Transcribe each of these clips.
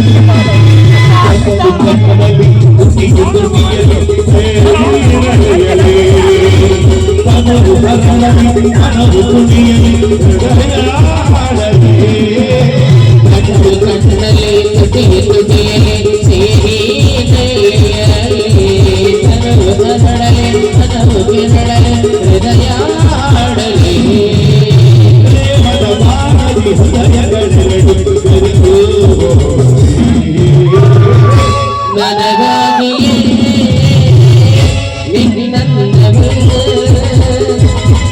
ಕಣ್ಣು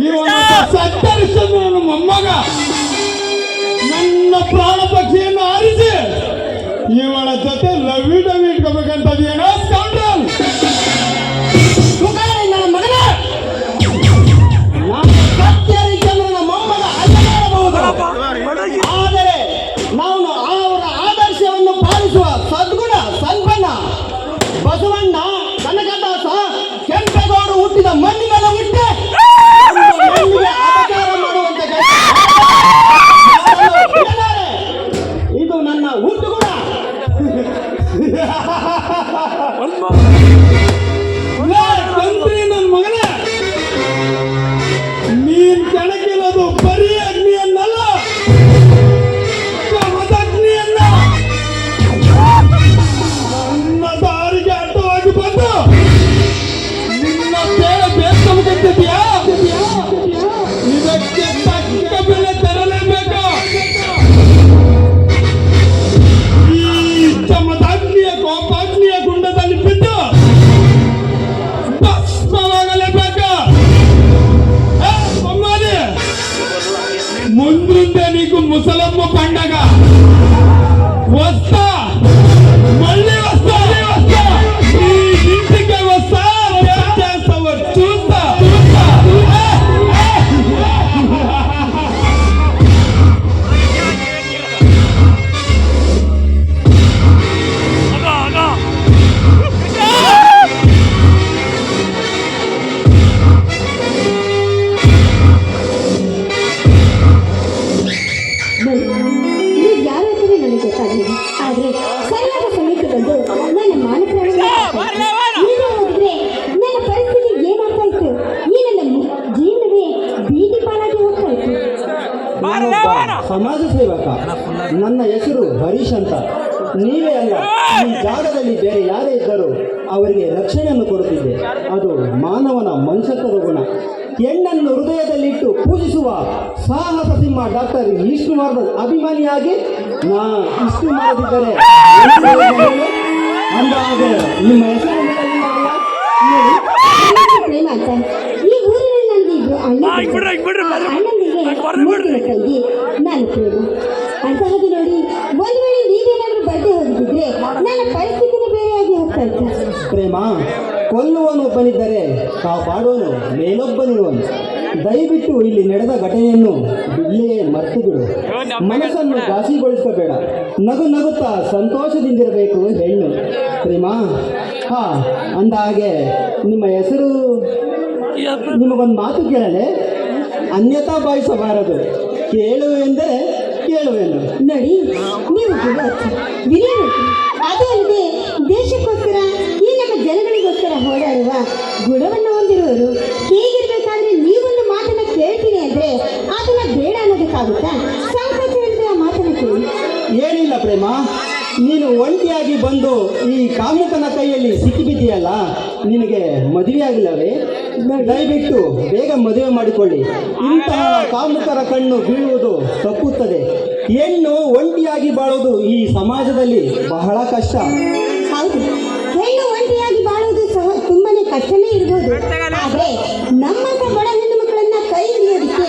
ಇವನ ಸತ್ತರಿಸಲು ನನ್ನ ಮೊಮ್ಮಗ. ನನ್ನ ಪ್ರಾಣ ಪಕ್ಷಿಯನ್ನು ಆರಿಸಿ ಇವಳ ಜೊತೆ ಲವಿ ಡವಿ ಇಟ್ಕೋಬೇಕಂತದೇನೋ ಸ್ಕೌಂಡ್ರಲ್ 我也 ముందుందే నీకు ముసలమ్మ పండగ. వస్తా. మళ్ళీ ನೀವೇ ಅಲ್ಲ ಈ ಜಾಗದಲ್ಲಿ ಬೇರೆ ಯಾರೇ ಇದ್ದರೂ ಅವರಿಗೆ ರಕ್ಷಣೆಯನ್ನು ಕೊಡುತ್ತಿದ್ದೆ ಅದು ಮಾನವನ ಮನುಷ್ಯತ್ವದ ಗುಣ ಹೆಣ್ಣನ್ನು ಹೃದಯದಲ್ಲಿಟ್ಟು ಪೂಜಿಸುವ ಸಾಹಸ ಸಿಂಹ ಡಾಕ್ಟರ್ ವಿಷ್ಣುವರ್ಧನ್ ಅಭಿಮಾನಿಯಾಗಿ ನಾ ಇಷ್ಟು ಮಾಡದಿದ್ದರೆ ಅಂದಾಗ ನಿಮ್ಮ ಹೆಸರು ನೆನಪಿಲ್ಲವಲ್ಲ? ಹೇಳಿ. ನನ್ನ ಪ್ರೇಮ ಅಂತ ಈ ಊರಿನಲ್ಲಿ ನನಗೆ ಇಬ್ರು ಅಣ್ಣ ಆ ಅಣ್ಣನಿಗೆ ನಾನು ಪ್ರೇಮ ಅಂತ ಬೇರೆಯಾಗಿ ಪ್ರೇಮ ಕೊಲ್ಲುವನು ಒಬ್ಬನಿದ್ದರೆ ಕಾಪಾಡುವನು ಮೇಲೊಬ್ಬನಿರುವನು. ದಯವಿಟ್ಟು ಇಲ್ಲಿ ನಡೆದ ಘಟನೆಯನ್ನು ಇಲ್ಲಿಯೇ ಮರ್ತು ಬಿಡು ಮನಸ್ಸನ್ನು ಘಾಸಿಗೊಳಿಸಬೇಡ ನಗು ನಗುತ್ತಾ ಸಂತೋಷದಿಂದಿರಬೇಕು ಹೆಣ್ಣು. ಪ್ರೇಮ, ಹಾ, ಅಂದ ಹಾಗೆ ನಿಮ್ಮ ಹೆಸರು? ನಿಮಗೊಂದು ಮಾತು ಕೇಳಲೆ? ಅನ್ಯತಾ ಭಾವಿಸಬಾರದು ಕೇಳು ಎಂದರೆ ಕೇಳುವೆನು ನೋಡಿ, ನೀವು ಗುಣವತಿ ವಿನಯವಂತಿ ಅದು ದೇಶಕ್ಕೋಸ್ಕರ, ಈ ನಮ್ಮ ಜನಗಳಿಗೋಸ್ಕರ ಹೋರಾಡುವ ಗುಣವನ್ನು ಹೊಂದಿರುವವರು ಹೇಗಿರ್ಬೇಕಾದ್ರೆ ನೀವೊಂದು ಮಾತನ್ನ ಕೇಳ್ತೀನಿ ಅಂದ್ರೆ ಅದನ್ನ ಬೇಡ ಅನ್ನೋದಕ್ಕಾಗುತ್ತಾ? ಸಂಕೋಚ ಆ ಮಾತನ್ನ ಕೇಳಿ. ಏನಿಲ್ಲ ಪ್ರೇಮ, ನೀನು ಒಂಟಿಯಾಗಿ ಬಂದು ಈ ಕಾಮುಕನ ಕೈಯಲ್ಲಿ ಸಿಕ್ಕಿಬಿದ್ದೀಯಲ್ಲ, ನಿನಗೆ ಮದುವೆ ಆಗಿಲ್ಲವೇ ದಯವಿಟ್ಟು ಬೇಗ ಮದುವೆ ಮಾಡಿಕೊಳ್ಳಿ. ಇಂತಹ ಕಾಮುಕರ ಕಣ್ಣು ಬೀಳುವುದು ತಪ್ಪುತ್ತದೆ. ಹೆಣ್ಣು ಒಂಟಿಯಾಗಿ ಬಾಳುವುದು ಈ ಸಮಾಜದಲ್ಲಿ ಬಹಳ ಕಷ್ಟ. ಹೌದು. ಹೆಣ್ಣು ಒಂಟಿಯಾಗಿ ಬಾಳುವುದು ಸಹ ತುಂಬಾನೇ ಕಷ್ಟನೇ ಇರಬಹುದು ಆದ್ರೆ ನಮ್ಮಂತ ಬಡ ಹೆಣ್ಣು ಮಕ್ಕಳನ್ನ ಕೈ ಹಿಡಿಯೋದಕ್ಕೆ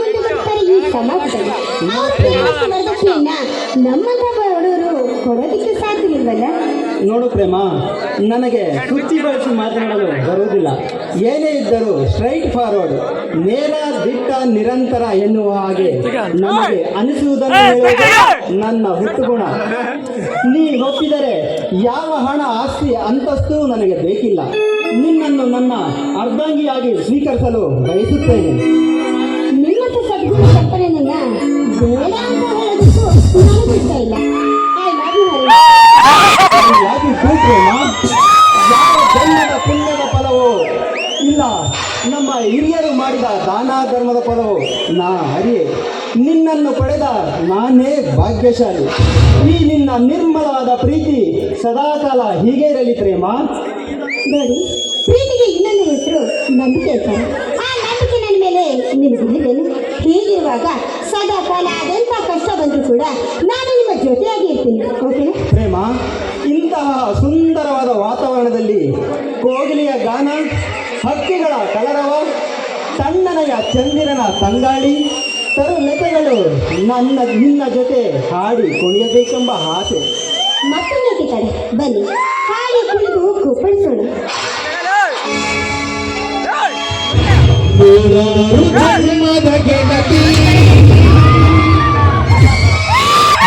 ಮುಂದೆ ಬರ್ತಾರೆ ಈ ಸಮಾಜದಲ್ಲಿ? ನಮ್ಮಂತ ಬಡವರು ಕೊಡೋದಕ್ಕೆ ಸಾಧ್ಯವಿಲ್ವಲ್ಲ? ನೋಡು ಪ್ರೇಮ ನನಗೆ ಸುತ್ತಿ ಬಳಸಿ ಮಾತನಾಡಲು ಬರುವುದಿಲ್ಲ. ಏನೇ ಇದ್ದರೂ ಸ್ಟ್ರೈಟ್ ಫಾರ್ವರ್ಡ್ ನೇರ ದಿಟ್ಟ ನಿರಂತರ ಎನ್ನುವ ಹಾಗೆ ನಮಗೆ ಅನಿಸುವುದನ್ನು ನನ್ನ ಹುಟ್ಟುಗುಣ. ನೀ ಒಪ್ಪಿದರೆ ಯಾವ ಹಣ ಆಸ್ತಿ ಅಂತಸ್ತು ನನಗೆ ಬೇಕಿಲ್ಲ. ನಿನ್ನನ್ನು ನನ್ನ ಅರ್ಧಾಂಗಿಯಾಗಿ ಸ್ವೀಕರಿಸಲು ಬಯಸುತ್ತೇನೆ. ನಿಮ್ಮಂತ ಸದ್ಗುಣ ಕಲ್ಪನೆಯನ್ನ ಬೇಡ ಅಂತ ಹೇಳೋದಕ್ಕೂ ಇಲ್ಲ. ಯಾಕೆ ಪ್ರೇಮ ಯಾವ ಜನ್ಮದ ಪುಣ್ಯದ ಫಲವೋ? ಇಲ್ಲ ನಮ್ಮ ಹಿರಿಯರು ಮಾಡಿದ ದಾನ ಧರ್ಮದ ಫಲವೋ? ನಾ ಹರಿಯೇ. ನಿನ್ನನ್ನು ಪಡೆದ ನಾನೇ ಭಾಗ್ಯಶಾಲಿ. ಈ ನಿನ್ನ ನಿರ್ಮಲವಾದ ಪ್ರೀತಿ ಸದಾಕಾಲ ಹೀಗೆ ಇರಲಿ ಪ್ರೇಮ. ನೋಡಿ ಪ್ರೀತಿಗೆ ಇನ್ನೊಂದು ಹೆಸರು ನಂಬಿಕೆ ಆ ನಂಬಿಕೆ ನನ್ನ ಮೇಲೆ ನಿಮಗಿದ್ದೇನು ಹೀಗಿರುವಾಗ ಸದಾ ಕಾಲ ಅದೆಂಥ ಕಷ್ಟ ಬಂದರೂ ಕೂಡ ನಾನು ನಿಮ್ಮ ಜೊತೆಯಾಗಿ ಇರ್ತೀನಿ. ಓಕೆ ಪ್ರೇಮ ಇಂತಹ ಸುಂದರವಾದ ವಾತಾವರಣದಲ್ಲಿ ಕೋಗಿಲೆಯ ಗಾನ ಹಕ್ಕಿಗಳ ಕಲರವ ತಣ್ಣನೆಯ ಚಂದಿರನ ತಂಗಾಳಿ ತರುಲೆತೆಗಳು ನನ್ನ ನಿನ್ನ ಜೊತೆ ಹಾಡಿ ಕುಣಿಯಬೇಕೆಂಬ ಆಸೆ. ಮತ್ತೊಂದು ಕಡೆ ಬನ್ನಿ ಹಾಡಿ ಕುಳಿತು ಕುಪ್ಪಳಿಸೋಣ ಧರ್ಮದ ಗೆಳತಿ.